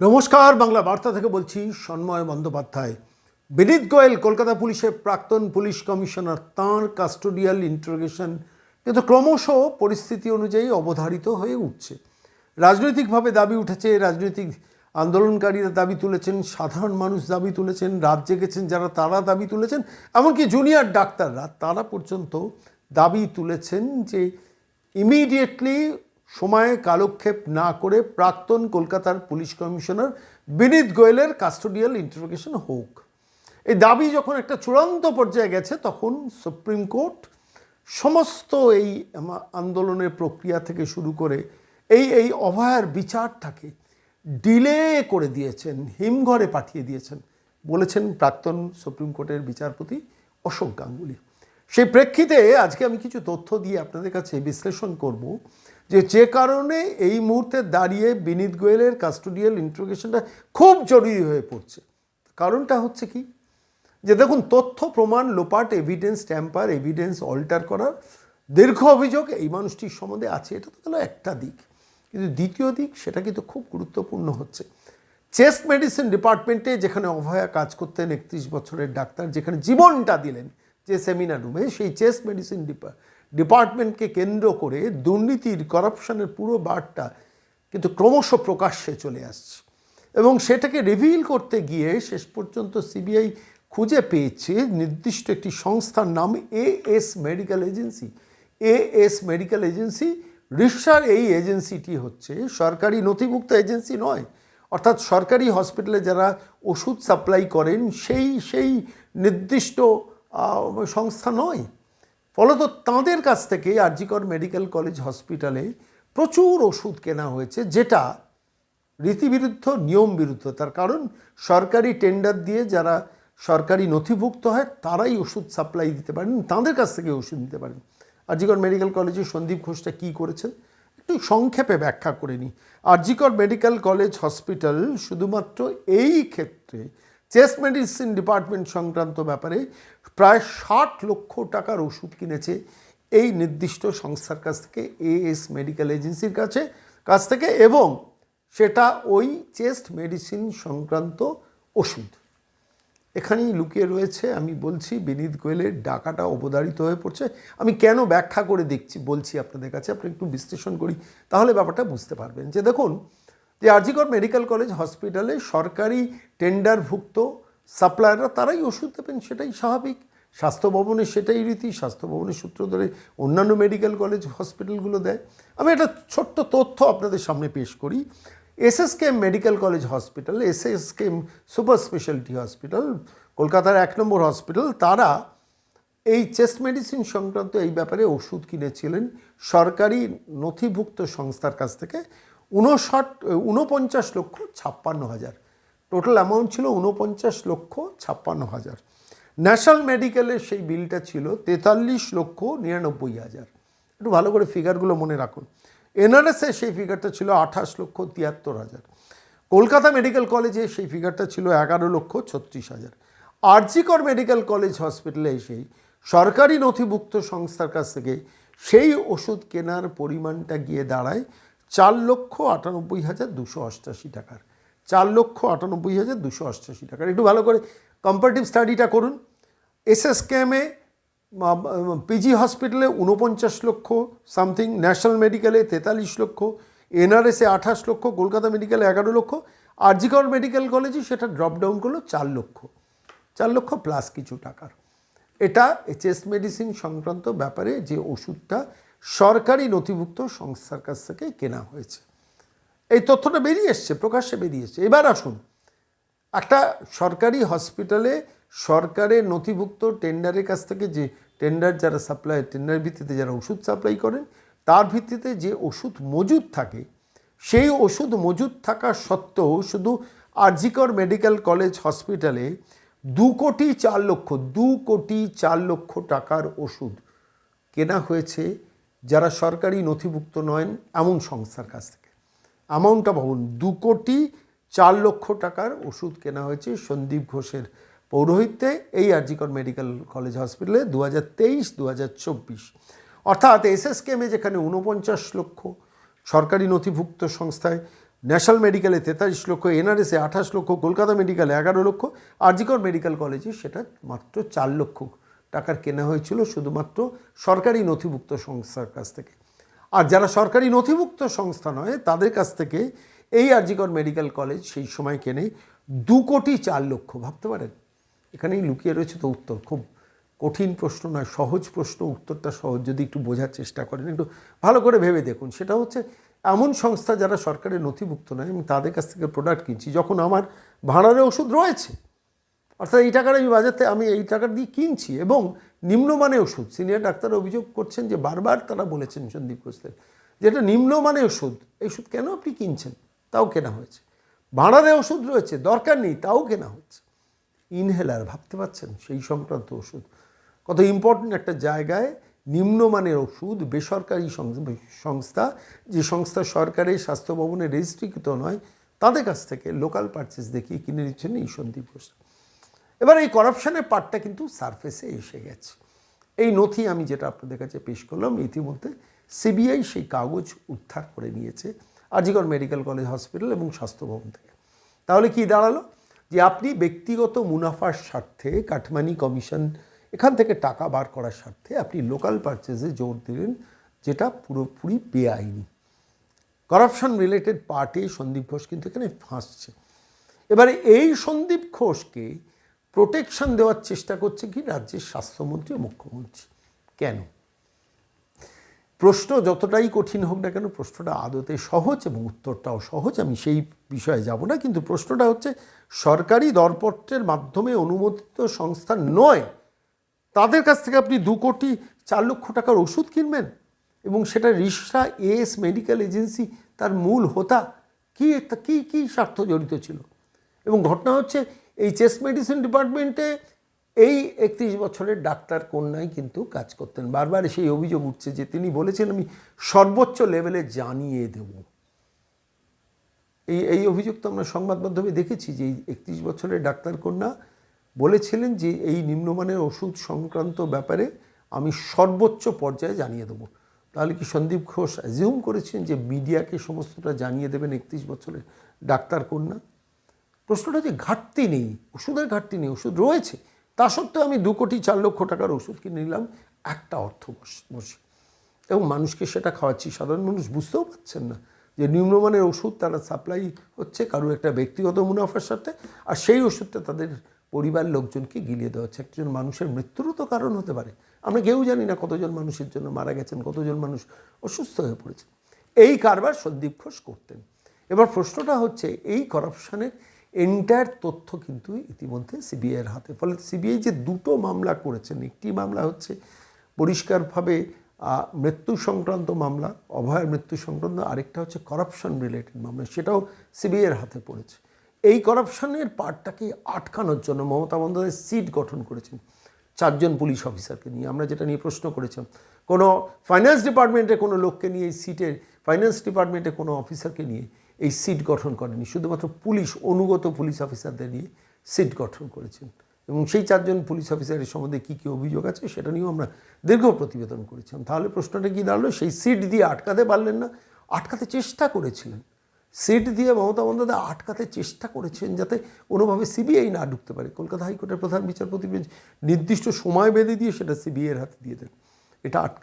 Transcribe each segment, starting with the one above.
নমস্কার, বাংলা বার্তা থেকে বলছি সন্ময় বন্দ্যোপাধ্যায়। বিনীত গোয়েল, কলকাতা পুলিশের প্রাক্তন পুলিশ কমিশনার, তাঁর কাস্টোডিয়াল ইন্টারোগেশন কিন্তু ক্রমশ পরিস্থিতি অনুযায়ী অবধারিত হয়ে উঠছে। রাজনৈতিকভাবে দাবি উঠেছে, রাজনৈতিক আন্দোলনকারীরা দাবি তুলেছেন, সাধারণ মানুষ দাবি তুলেছেন, রাত জেগেছেন, যারা তারা দাবি তুলেছেন, এমনকি জুনিয়র ডাক্তাররা তারা পর্যন্ত দাবি তুলেছেন যে ইমিডিয়েটলি সময়ে কালক্ষেপ না করে প্রাক্তন কলকাতার পুলিশ কমিশনার বিনীত গোয়েলের কাস্টোডিয়াল ইন্টারোগেশন হোক। এই দাবি যখন একটা চূড়ান্ত পর্যায়ে গেছে, তখন সুপ্রিম কোর্ট সমস্ত এই আন্দোলনের প্রক্রিয়া থেকে শুরু করে এই এই অভয়ার বিচারটাকে ডিলে করে দিয়েছেন, হিমঘরে পাঠিয়ে দিয়েছেন, বলেছেন প্রাক্তন সুপ্রিম কোর্টের বিচারপতি অশোক গাঙ্গুলি। সেই প্রেক্ষিতে আজকে আমি কিছু তথ্য দিয়ে আপনাদের কাছে বিশ্লেষণ করব। যে যে কারণে এই মুহূর্তে দাঁড়িয়ে বিনীত গোয়েলের কাস্টোডিয়াল ইন্ট্রোগেশনটা খুব জরুরি হয়ে পড়ছে। কারণটা হচ্ছে কি? যে দেখুন, তথ্য, প্রমাণ, লোপাট এভিডেন্স ট্যাম্পার এভিডেন্স অল্টার করার দীর্ঘ অভিযোগ এই মানুষটির সম্বন্ধে আছে। এটা তো গেল একটা দিক। কিন্তু দ্বিতীয় দিক, সেটা কিন্তু খুব গুরুত্বপূর্ণ হচ্ছে। চেস্ট মেডিসিন ডিপার্টমেন্টে যেখানে অভয়া কাজ করতেন একত্রিশ বছরের ডাক্তার, যেখানে জীবনটা দিলেন যে সেমিনার রুমে, সেই চেস্ট মেডিসিন ডিপার্টমেন্টকে কেন্দ্র করে দুর্নীতির করাপশনের পুরো বারটা কিন্তু ক্রমশ প্রকাশ্যে চলে আসছে। এবং সেটাকে রিভিল করতে গিয়ে শেষ পর্যন্ত সিবিআই খুঁজে পেয়েছে নির্দিষ্ট একটি সংস্থার নাম A S medical agency A S medical agency রিসার এই এজেন্সিটি হচ্ছে সরকারি নথিভুক্ত এজেন্সি নয়, অর্থাৎ সরকারি হসপিটালে যারা ওষুধ সাপ্লাই করেন সেই সেই নির্দিষ্ট সংস্থা নয়। ফলত তাঁদের কাছ থেকে আরজিকর মেডিকেল কলেজ হসপিটালে প্রচুর ওষুধ কেনা হয়েছে, যেটা রীতিবিরুদ্ধ নিয়ম বিরুদ্ধ তার কারণ, সরকারি টেন্ডার দিয়ে যারা সরকারি নথিভুক্ত হয়, তারাই ওষুধ সাপ্লাই দিতে পারেন, তাদের কাছ থেকে ওষুধ দিতে পারেন। আরজিকর মেডিকেল কলেজে সন্দীপ ঘোষটা কী করেছেন? একটু সংক্ষেপে ব্যাখ্যা করে নিই। আরজিকর মেডিকেল কলেজ হসপিটাল শুধুমাত্র এই ক্ষেত্রে চেস্ট মেডিসিন ডিপার্টমেন্ট সংক্রান্ত ব্যাপারে প্রায় ষাট লক্ষ টাকার ওষুধ কিনেছে এই নির্দিষ্ট সংস্থার কাছ থেকে এএস মেডিকেল এজেন্সির কাছে, কাছ থেকে এবং সেটা ওই চেস্ট মেডিসিন সংক্রান্ত ওষুধ। এখানেই লুকিয়ে রয়েছে, আমি বলছি বিনীত গোয়েলের ডাকাটা অবধারিত হয়ে পড়ছে। আমি কেন ব্যাখ্যা করে দেখছি, বলছি আপনাদের কাছে, আপনি একটু বিশ্লেষণ করি, তাহলে ব্যাপারটা বুঝতে পারবেন। যে দেখুন যে আরজিকর মেডিকেল কলেজ হসপিটালে সরকারি টেন্ডারভুক্ত সাপ্লায়াররা তারাই ওষুধ দেবেন, সেটাই স্বাভাবিক। স্বাস্থ্য ভবনে সেটাই রীতি, স্বাস্থ্য ভবনের সূত্র ধরে অন্যান্য মেডিকেল কলেজ হসপিটালগুলো দেয়। আমি একটা ছোট্ট তথ্য আপনাদের সামনে পেশ করি। SSKM medical college hospital SSKM super speciality hospital কলকাতার এক নম্বর হসপিটাল তারা এই চেস্ট মেডিসিন সংক্রান্ত এই ব্যাপারে ওষুধ কিনেছিলেন সরকারি নথিভুক্ত সংস্থার কাছ থেকে। উনষাট উনপঞ্চাশ লক্ষ ছাপ্পান্ন হাজার। টোটাল অ্যামাউন্ট ছিল উনপঞ্চাশ লক্ষ ছাপ্পান্ন হাজার। ন্যাশনাল মেডিকেলের সেই বিলটা ছিল তেতাল্লিশ লক্ষ নিরানব্বই হাজার। একটু ভালো করে ফিগারগুলো মনে রাখুন। এনআরএসে সেই ফিগারটা ছিল আঠাশ লক্ষ তিয়াত্তর হাজার। কলকাতা মেডিকেল কলেজে সেই ফিগারটা ছিল এগারো লক্ষ ছত্রিশ হাজার। আরজিকর মেডিকেল কলেজ হসপিটালে এসেই সরকারি নথিভুক্ত সংস্থার কাছ থেকে সেই ওষুধ কেনার পরিমাণটা গিয়ে দাঁড়ায় চার লক্ষ আটানব্বই হাজার দুশো অষ্টাশি টাকার। চার লক্ষ আটানব্বই হাজার দুশো অষ্টাশি টাকার। একটু ভালো করে কম্পারেটিভ স্টাডিটা করুন। এসএসকেএমে পিজি হসপিটালে উনপঞ্চাশ লক্ষ সামথিং ন্যাশনাল মেডিকেলে তেতাল্লিশ লক্ষ এনআরএসে আঠাশ লক্ষ, কলকাতা মেডিকেলে এগারো লক্ষ আর আরজিকর মেডিকেল কলেজে সেটা ড্রপ ডাউন করল চার লক্ষ। চার লক্ষ প্লাস কিছু টাকার। এটা চেস্ট মেডিসিন সংক্রান্ত ব্যাপারে যে ওষুধটা সরকারি নথিভুক্ত সংস্থার কাছ থেকে কেনা হয়েছে। এই তথ্যটা বেরিয়ে এসছে, প্রকাশ্যে বেরিয়ে এসছে। এবার আসুন, একটা সরকারি হসপিটালে সরকারের নথিভুক্ত টেন্ডারের কাছ থেকে যে টেন্ডার যারা সাপ্লাই টেন্ডারের ভিত্তিতে যারা ওষুধ সাপ্লাই করেন, তার ভিত্তিতে যে ওষুধ মজুদ থাকে, সেই ওষুধ মজুদ থাকা সত্ত্বেও শুধু আরজিকর মেডিকেল কলেজ হসপিটালে দু কোটি চার লক্ষ, দু কোটি চার লক্ষ টাকার ওষুধ কেনা হয়েছে। যারা সরকারি নথিভুক্ত নয়, এমন সংস্থার কাছ থেকে। অ্যামাউন্টটা ভাবুন, দু কোটি চার লক্ষ টাকার ওষুধ কেনা হয়েছে সন্দীপ ঘোষের পৌরোহিত্যে এই আরজিকর মেডিকেল কলেজ হসপিটালে দু হাজার তেইশ দু হাজার চব্বিশ। অর্থাৎ এসএসকেএমে যেখানে ঊনপঞ্চাশ লক্ষ সরকারি নথিভুক্ত সংস্থায়, ন্যাশনাল মেডিকেলে তেতাল্লিশ লক্ষ, এনআরএসে আঠাশ লক্ষ, কলকাতা মেডিকেলে এগারো লক্ষ আরজিকর মেডিকেল কলেজে সেটা মাত্র চার লক্ষ। টাকার কেনা হয়েছিল শুধুমাত্র সরকারি নথিভুক্ত সংস্থার কাছ থেকে। আর যারা সরকারি নথিভুক্ত সংস্থা নয়, তাদের কাছ থেকে এই আরজিকর মেডিকেল কলেজ সেই সময় কেনে দু কোটি চার লক্ষ, ভাবতে পারেন? এখানেই লুকিয়ে রয়েছে তো উত্তর। খুব কঠিন প্রশ্ন নয়, সহজ প্রশ্ন, উত্তরটা সহজ। যদি একটু বোঝার চেষ্টা করেন, একটু ভালো করে ভেবে দেখুন। সেটা হচ্ছে, এমন সংস্থা যারা সরকারের নথিভুক্ত নয় আমি তাদের কাছ থেকে প্রোডাক্ট কিনছি, যখন আমার ভাড়ারে ওষুধ রয়েছে অর্থাৎ এই টাকার আমি বাজারতে আমি এই টাকা দিয়ে কিনছি এবং নিম্নমানের ওষুধ। সিনিয়র ডাক্তার অভিযোগ করছেন যে বারবার তারা বলেছেন সন্দীপ ঘোষদের যেটা নিম্নমানের ওষুধ। এই ওষুধ কেন আপনি কিনছেন? তাও কেনা হয়েছে। ভাড়ারে ওষুধ রয়েছে, দরকার নেই, তাও কেনা হচ্ছে। ইনহেলার, ভাবতে পারছেন? সেই সংক্রান্ত ওষুধ। কত ইম্পর্টেন্ট একটা জায়গায় নিম্নমানের ওষুধ বেসরকারি সংস্থা, যে সংস্থা সরকারের স্বাস্থ্য ভবনে রেজিস্ট্রিকৃত নয়, তাদের কাছ থেকে লোকাল পারচেস দেখিয়ে কিনে নিচ্ছেন এই সন্দীপ ঘোষ এবার এই করাপশনের পার্টটা কিন্তু সারফেসে এসে গেছে। এই নথি আমি যেটা আপনাদের কাছে পেশ করলাম, ইতিমধ্যে সিবিআই সেই কাগজ উদ্ধার করে নিয়েছে আজিগড় মেডিকেল কলেজ হসপিটাল এবং স্বাস্থ্য ভবন থেকে। তাহলে কি দাঁড়াল? যে আপনি ব্যক্তিগত মুনাফার স্বার্থে কাঠমানি কমিশন এখান থেকে টাকা বার করার স্বার্থে আপনি লোকাল পারচেজে জোর দিলেন, যেটা পুরোপুরি বেআইনি। করাপশন রিলেটেড পার্টে সন্দীপ ঘোষ কিন্তু এখানে ফাঁসছে। এবারে এই সন্দীপ ঘোষকে প্রোটেকশন দেওয়ার চেষ্টা করছে কি রাজ্যের স্বাস্থ্যমন্ত্রী ও মুখ্যমন্ত্রী। কেন? প্রশ্ন যতটাই কঠিন হোক না কেন প্রশ্নটা আদতে সহজ এবং উত্তরটাও সহজ, আমি সেই বিষয়ে যাব না, কিন্তু প্রশ্নটা হচ্ছে সরকারি দরপত্রের মাধ্যমে অনুমোদিত সংস্থা নয়, তাদের কাছ থেকে আপনি দু কোটি চার লক্ষ টাকার ওষুধ কিনবেন এবং সেটা রিসরা এস মেডিকেল এজেন্সি তার মূল হোতা। কি কি কি স্বার্থ জড়িত ছিল? এবং ঘটনা হচ্ছে এই চেস্ট মেডিসিন ডিপার্টমেন্টে এই একত্রিশ বছরের ডাক্তার কন্যাই কিন্তু কাজ করতেন। বারবার সেই অভিযোগ উঠছে যে তিনি বলেছেন, আমি সর্বোচ্চ লেভেলে জানিয়ে দেবো। এই এই অভিযোগ তো আমরা সংবাদ মাধ্যমে দেখেছি যে এই একত্রিশ বছরের ডাক্তার কন্যা বলেছিলেন যে এই নিম্নমানের ওষুধ সংক্রান্ত ব্যাপারে আমি সর্বোচ্চ পর্যায়ে জানিয়ে দেবো। তাহলে কি সন্দীপ ঘোষ অ্যাজিউম করেছেন যে মিডিয়াকে সমস্তটা জানিয়ে দেবেন একত্রিশ বছরের ডাক্তার কন্যা? প্রশ্নটা যে ঘাটতি নেই, ওষুধের ঘাটতি নেই, ওষুধ রয়েছে। তা সত্ত্বেও আমি দু কোটি, চার লক্ষ টাকার ওষুধ কিনে নিলাম, একটা অর্থ বস- এবং মানুষকে সেটা খাওয়াচ্ছি। সাধারণ মানুষ বুঝতেও পারছেন না যে নিম্নমানের ওষুধ তারা সাপ্লাই হচ্ছে কারও একটা ব্যক্তিগত মুনাফার সাথে, আর সেই ওষুধটা তাদের পরিবার লোকজনকে গিলিয়ে দেওয়া হচ্ছে। একজন মানুষের মৃত্যুরও তো কারণ হতে পারে। আমরা কেউ জানি না কতজন মানুষের জন্য মারা গেছেন, কতজন মানুষ অসুস্থ হয়ে পড়েছে এই কারবার সন্দীপ ঘোষ করতেন। এবার প্রশ্নটা হচ্ছে, এই করাপশনের এন্টায়ার তথ্য কিন্তু ইতিমধ্যে সিবিআইয়ের হাতে। ফলে সিবিআই যে দুটো মামলা করেছেন, একটি মামলা হচ্ছে পরিষ্কারভাবে মৃত্যু সংক্রান্ত মামলা, অভয়ের মৃত্যু সংক্রান্ত, আরেকটা হচ্ছে করাপশন রিলেটেড মামলা, সেটাও সিবিআইয়ের হাতে পড়েছে। এই করাপশনের পার্টটাকে আটকানোর জন্য মমতা বন্দ্যোপাধ্যায় সিট গঠন করেছেন চারজন পুলিশ অফিসারকে নিয়ে। আমরা যেটা নিয়ে প্রশ্ন করেছিলাম, কোনো ফাইন্যান্স ডিপার্টমেন্টে কোনো লোককে নিয়ে এই সিটে ফাইন্যান্স ডিপার্টমেন্টে কোনো অফিসারকে নিয়ে এই সিট গঠন করেনি। শুধুমাত্র পুলিশ, অনুগত পুলিশ অফিসারদের নিয়ে সিট গঠন করেছেন। এবং সেই চারজন পুলিশ অফিসারের সম্বন্ধে কী কী অভিযোগ আছে সেটা নিয়েও আমরা দীর্ঘ প্রতিবেদন করেছিলাম। তাহলে প্রশ্নটা কী দাঁড়াল? সেই সিট দিয়ে আটকাতে পারলেন না, আটকাতে চেষ্টা করেছিলেন। সিট দিয়ে মমতা বন্দ্যোপাধ্যায় আটকাতে চেষ্টা করেছেন যাতে কোনোভাবে সিবিআই না ঢুকতে পারে। কলকাতা হাইকোর্টের প্রধান বিচারপতি নির্দিষ্ট সময় বেঁধে দিয়ে সেটা সিবিআইয়ের হাতে দিয়ে দেন। এটা আট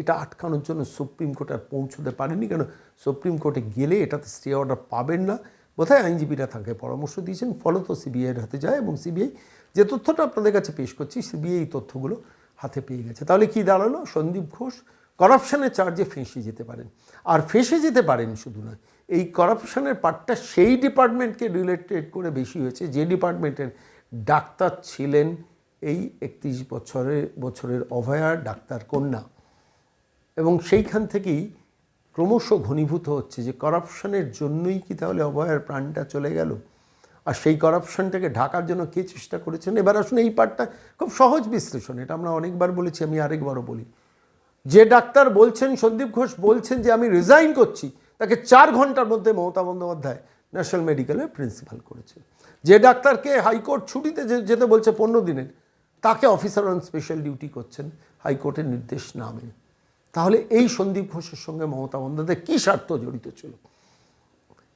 এট- আটকানোর জন্য সুপ্রিম কোর্ট আর পৌঁছতে পারেনি। কেন? সুপ্রিম কোর্টে গেলে এটাতে স্টে অর্ডার পাবেন না। বোধহয় আইনজীবীরা তাকে পরামর্শ দিয়েছেন? ফলত সিবিআইয়ের হাতে যায় এবং সিবিআই যে তথ্যটা আপনাদের কাছে পেশ করছি, সিবিআই তথ্যগুলো হাতে পেয়ে গেছে। তাহলে কি দাঁড়াল? সন্দীপ ঘোষ করাপশনের চার্জে ফেঁসে যেতে পারেন। আর ফেঁসে যেতে পারেন শুধু নয়, এই করাপশনের পার্টটা সেই ডিপার্টমেন্টকে রিলেটেড করে বেশি হয়েছে। যে ডিপার্টমেন্টের ডাক্তার ছিলেন এই একত্রিশ বছরের বছরের অভয়ার ডাক্তার কন্যা। এবং সেইখান থেকেই ক্রমশ ঘনীভূত হচ্ছে যে করাপশনের জন্যই কি তাহলে অভয়ের প্রাণটা চলে গেল? আর সেই করাপশনটাকে ঢাকার জন্য কে চেষ্টা করেছেন? এবার আসলে এই পার্টটা খুব সহজ বিশ্লেষণ, এটা আমরা অনেকবার বলেছি, আমি আরেকবারও বলি। যে ডাক্তার বলছেন, সন্দীপ ঘোষ বলছেন যে আমি রিজাইন করছি, তাকে চার ঘণ্টার মধ্যে মমতা বন্দ্যোপাধ্যায় ন্যাশনাল মেডিকেলের প্রিন্সিপাল করেছে যে ডাক্তারকে হাইকোর্ট ছুটিতে যেতে বলছে পনেরো দিনের, তাকে অফিসার অন স্পেশাল ডিউটি করছেন, হাইকোর্টের নির্দেশ না মেনে। তাহলে এই সন্দীপ ঘোষের সঙ্গে মমতা বন্দ্যোপাধ্যায় কী স্বার্থ জড়িত ছিল?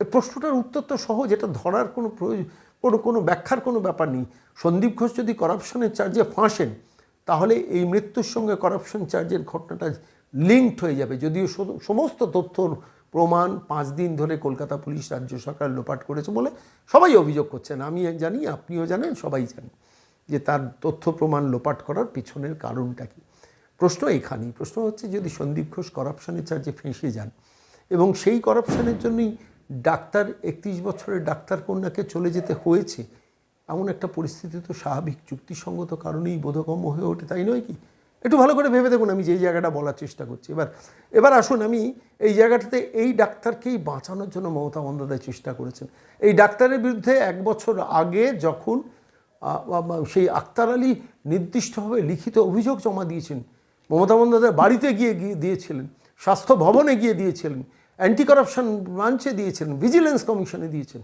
এই প্রশ্নটার উত্তর তো সহজ, এটা ধরার কোনো প্রয়োজন কোনো কোনো ব্যাখ্যার কোনো ব্যাপার নেই। সন্দীপ ঘোষ যদি করাপশনের চার্জে ফাঁসেন, তাহলে এই মৃত্যুর সঙ্গে করাপশন চার্জের ঘটনাটা লিঙ্কড হয়ে যাবে। যদিও সমস্ত তথ্য প্রমাণ পাঁচ দিন ধরে কলকাতা পুলিশ রাজ্য সরকার লোপাট করেছে বলে সবাই অভিযোগ করছেন। আমি জানি, আপনিও জানেন, সবাই জানেন যে তার তথ্য প্রমাণ লোপাট করার পিছনের কারণটা কি। প্রশ্ন এখানেই প্রশ্ন হচ্ছে যদি সন্দীপ ঘোষ করাপশনের চার্জে ফেঁসে যান এবং সেই করাপশনের জন্যই ডাক্তার একত্রিশ বছরের ডাক্তার কন্যাকে চলে যেতে হয়েছে, এমন একটা পরিস্থিতি তো স্বাভাবিক। চুক্তিসঙ্গত কারণেই বোধগম্য হয়ে ওঠে, তাই নয় কি? একটু ভালো করে ভেবে দেখুন, আমি যেই জায়গাটা বলার চেষ্টা করছি। এবার এবার আসুন, আমি এই জায়গাটাতে এই ডাক্তারকেই বাঁচানোর জন্য মমতা বন্দ্যোপাধ্যায় চেষ্টা করেছেন। এই ডাক্তারের বিরুদ্ধে এক বছর আগে যখন সেই আক্তার আলী নির্দিষ্টভাবে লিখিত অভিযোগ জমা দিয়েছেন মমতা বন্দ্যোপাধ্যায় বাড়িতে গিয়ে গিয়ে দিয়েছিলেন, স্বাস্থ্য ভবনে গিয়ে দিয়েছিলেন অ্যান্টি করাপশন ব্রাঞ্চে দিয়েছিলেন ভিজিলেন্স কমিশনে দিয়েছেন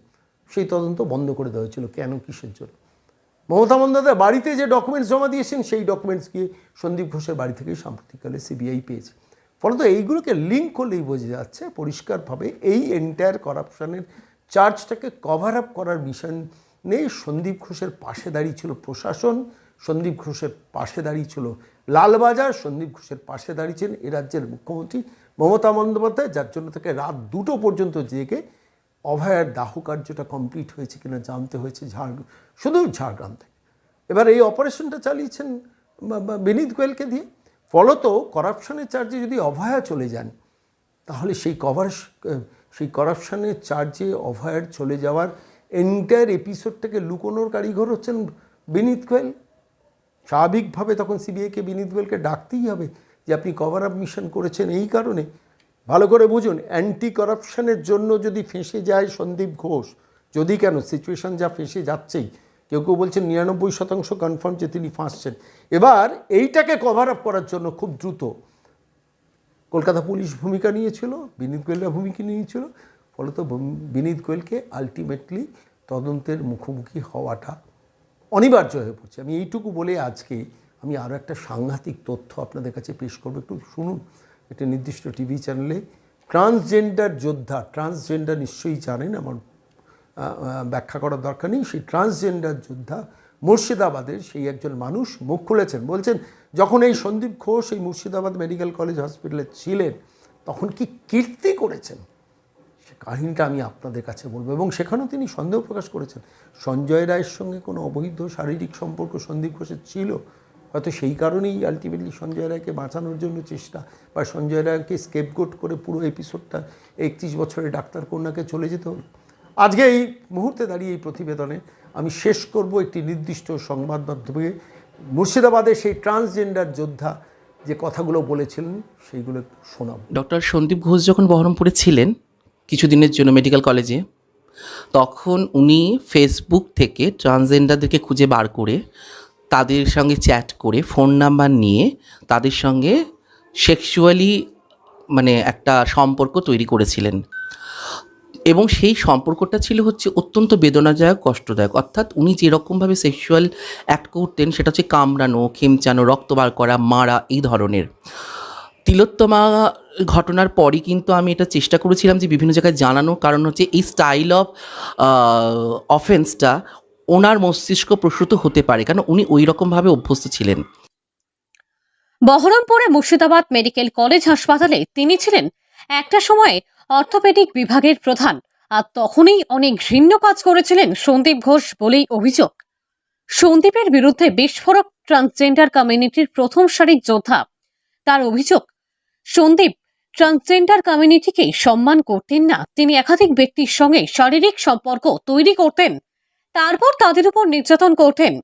সেই তদন্ত বন্ধ করে দেওয়া হয়েছিল কেন, কিসের জন্য? মমতা বন্দ্যোপাধ্যায় বাড়িতে যে ডকুমেন্টস জমা দিয়েছেন, সেই ডকুমেন্টস গিয়ে সন্দীপ ঘোষের বাড়ি থেকেই সাম্প্রতিককালে সিবিআই পেয়েছে। ফলত এইগুলোকে লিঙ্ক করলেই বোঝা যাচ্ছে পরিষ্কারভাবে এই এন্টায়ার করাপশনের চার্জটাকে কভার আপ করার মিশন নেই সন্দীপ ঘোষের পাশে দাঁড়িয়েছিল প্রশাসন সন্দীপ ঘোষের পাশে দাঁড়িয়েছিল লালবাজার। সন্দীপ ঘোষের পাশে দাঁড়িয়েছেন এ রাজ্যের মুখ্যমন্ত্রী মমতা বন্দ্যোপাধ্যায়, যার জন্য তাকে রাত দুটো পর্যন্ত জেগে অভয়ার দাহ কার্যটা কমপ্লিট হয়েছে কিনা জানতে হয়েছে ঝাড়গ্রাম শুধু ঝাড়গ্রাম থেকে। এবার এই অপারেশনটা চালিয়েছেন বিনীত গোয়েলকে দিয়ে। ফলত করাপশনের চার্জে যদি অভয়া চলে যান, তাহলে সেই কভার সেই করাপশনের চার্জে অভয়ার চলে যাওয়ার এন্টায়ার এপিসোডটাকে লুকোনোর কারিগর হচ্ছেন বিনীত গোয়েল। স্বাভাবিকভাবে তখন সিবিআইকে বিনীত গোয়েলকে ডাকতেই হবে যে আপনি কভার আপ মিশন করেছেন এই কারণে। ভালো করে বুঝুন অ্যান্টি করাপশনের জন্য যদি ফেঁসে যায় সন্দীপ ঘোষ, যদি কেন? সিচুয়েশন যা ফেঁসে যাচ্ছেই। কেউ কেউ বলছেন নিরানব্বই শতাংশ কনফার্ম যে তিনি ফাঁসছেন। এবার এইটাকে কভার আপ করার জন্য খুব দ্রুত। কলকাতা পুলিশ ভূমিকা নিয়েছিল, বিনীত গোয়েলরা ভূমিকা নিয়েছিল, ফলত বিনীত গোয়েলকে আলটিমেটলি তদন্তের মুখোমুখি হওয়াটা অনিবার্য হয়ে পড়ছে। আমি এইটুকু বলে আজকে আমি আরও একটা সাংঘাতিক তথ্য আপনাদের কাছে পেশ করব। একটু শুনুন একটা নির্দিষ্ট টিভি চ্যানেলে। ট্রান্সজেন্ডার যোদ্ধা, ট্রান্সজেন্ডার নিশ্চয়ই জানেন, আমার ব্যাখ্যা করার দরকার নেই। সেই ট্রান্সজেন্ডার যোদ্ধা মুর্শিদাবাদের সেই একজন মানুষ মুখ খুলেছেন। বলছেন, যখন এই সন্দীপ ঘোষ এই মুর্শিদাবাদ মেডিকেল কলেজ হসপিটালে ছিলেন, তখন কি কীর্তি করেছেন? কাহিনীটা আমি আপনাদের কাছে বলব এবং সেখানেও তিনি সন্দেহ প্রকাশ করেছেন। সঞ্জয় রায়ের সঙ্গে কোনো অবৈধ শারীরিক সম্পর্ক সন্দীপ ঘোষের ছিল? হয়তো সেই কারণেই আলটিমেটলি সঞ্জয় রায়কে বাঁচানোর জন্য চেষ্টা বা সঞ্জয় রায়কে স্কেপগোট করে পুরো এপিসোডটা একত্রিশ বছরের ডাক্তার কন্যাকে চলে যেতে হলো। আজকে এই মুহূর্তে দাঁড়িয়ে এই প্রতিবেদনে আমি শেষ করব একটি নির্দিষ্ট সংবাদ মাধ্যমে। মুর্শিদাবাদের সেই ট্রান্সজেন্ডার যোদ্ধা যে কথাগুলো বলেছিলেন, সেইগুলো শোনাবো। ডক্টর সন্দীপ ঘোষ যখন বহরমপুরে ছিলেন কিছুদিনের জন্য মেডিকেল কলেজে তখন উনি ফেসবুক থেকে ট্রান্সজেন্ডারদেরকে খুঁজে বার করে তাদের সঙ্গে চ্যাট করে ফোন নাম্বার নিয়ে তাদের সঙ্গে সেক্সুয়ালি মানে একটা সম্পর্ক তৈরি করেছিলেন। এবং সেই সম্পর্কটা ছিল হচ্ছে অত্যন্ত বেদনাদায়ক, কষ্টদায়ক। অর্থাৎ উনি যেরকমভাবে সেক্সুয়াল অ্যাক্ট করতেন, সেটা হচ্ছে কামড়ানো, খেমচানো, রক্ত বার করা, মারা এই ধরনের। তিলোত্তমা ঘটনার পরই কিন্তু আমি এটা চেষ্টা করেছিলাম যে বিভিন্ন জায়গায় জানানো কারণ হচ্ছে এই স্টাইল অফ অফেন্সটা ওনার মস্তিষ্ক প্রসূত হতে পারে, কারণ উনি ওই রকমভাবে অভ্যস্ত ছিলেন। বহরমপুরে মুর্শিদাবাদ মেডিকেল কলেজ হাসপাতালে তিনি ছিলেন একটা সময়ে অর্থোপেডিক বিভাগের প্রধান, আর তখনই অনেক ঘৃণ্য কাজ করেছিলেন সন্দীপ ঘোষ বলেই অভিযোগ। সন্দীপের বিরুদ্ধে বিস্ফোরক ট্রান্সজেন্ডার কমিউনিটির প্রথম সারির যোদ্ধা, তার অভিযোগ, সন্দীপ ট্রান্সজেন্ডার কমিউনিটিকে সম্মান করতেন না। তিনি একাধিক ব্যক্তির সঙ্গে শারীরিক সম্পর্ক তৈরি করতেন। তারপর তাদের উপর নির্যাতন করতেন।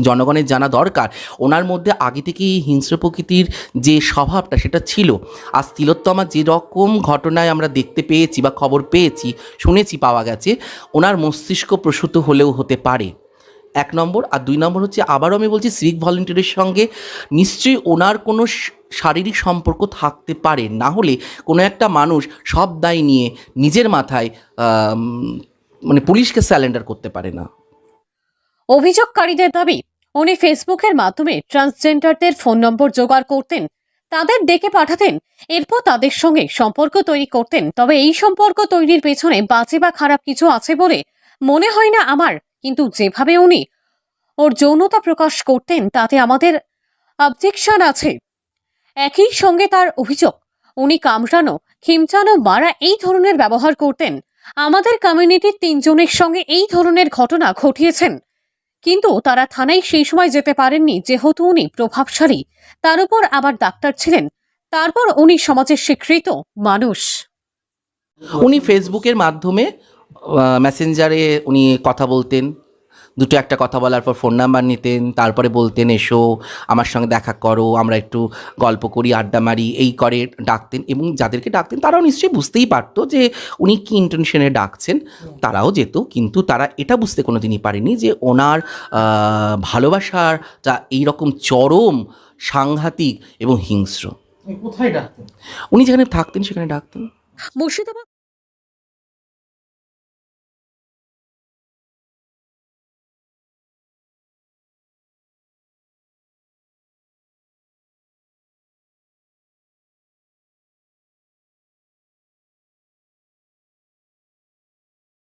জনগণের জানা দরকার। ওনার মধ্যে আগে থেকেই হিংস্র প্রকৃতির যে স্বভাবটা সেটা ছিল। আর তিলোত্তমা যেরকম ঘটনায় আমরা দেখতে পেয়েছি বা খবর পেয়েছি, শুনেছি, পাওয়া গেছে, ওনার মস্তিষ্ক প্রসূত হলেও হতে পারে। এক নম্বর, আর দুই নম্বর হচ্ছে আবারও আমি বলছি সিভিক ভলেন্টিয়ারের সঙ্গে নিশ্চয়ই ওনার কোনো শারীরিক সম্পর্ক থাকতে পারে। না হলে কোনো একটা মানুষ সব দায় নিয়ে নিজের মাথায় মানে পুলিশকে স্যালেন্ডার করতে পারে না। অভিযোগকারীদের দাবি, উনি ফেসবুকের মাধ্যমে ট্রান্সজেন্ডারদের ফোন নম্বর জোগাড় করতেন, তাদের ডেকে পাঠাতেন, এরপর তাদের সঙ্গে সম্পর্ক তৈরি করতেন। তবে এই সম্পর্ক তৈরির পেছনে বাজে বা খারাপ কিছু আছে বলে মনে হয় না আমার কিন্তু যেভাবে উনি ওর যৌনতা প্রকাশ করতেন, তাতে আমাদের অবজেকশন আছে। একই সঙ্গে তার অভিযোগ, উনি কামড়ানো খিমচানো মারা এই ধরনের ব্যবহার করতেন। আমাদের কমিউনিটির তিনজনের সঙ্গে এই ধরনের ঘটনা ঘটিয়েছেন। কিন্তু তারা থানায় সেই সময় যেতে পারেননি, যেহেতু উনি প্রভাবশালী। তার উপর আবার ডাক্তার ছিলেন। তারপর উনি সমাজের স্বীকৃত মানুষ। উনি ফেসবুকের মাধ্যমে মেসেঞ্জারে উনি কথা বলতেন দুটো একটা কথা বলার পর ফোন নাম্বার নিতেন তারপরে বলতেন এসো আমার সঙ্গে দেখা করো আমরা একটু গল্প করি আড্ডা মারি এই করে ডাকতেন এবং যাদেরকে ডাকতেন তারাও নিশ্চয়ই বুঝতেই পারতো যে উনি কী ইন্টেনশনে ডাকছেন তারাও যেত কিন্তু তারা এটা বুঝতে কোনো দিনই পারেনি যে ওনার ভালোবাসার যা এইরকম চরম সাংঘাতিক এবং হিংস্র। কোথায় ডাকতেন? উনি যেখানে থাকতেন সেখানে ডাকতেন। মুর্শিদাবাদ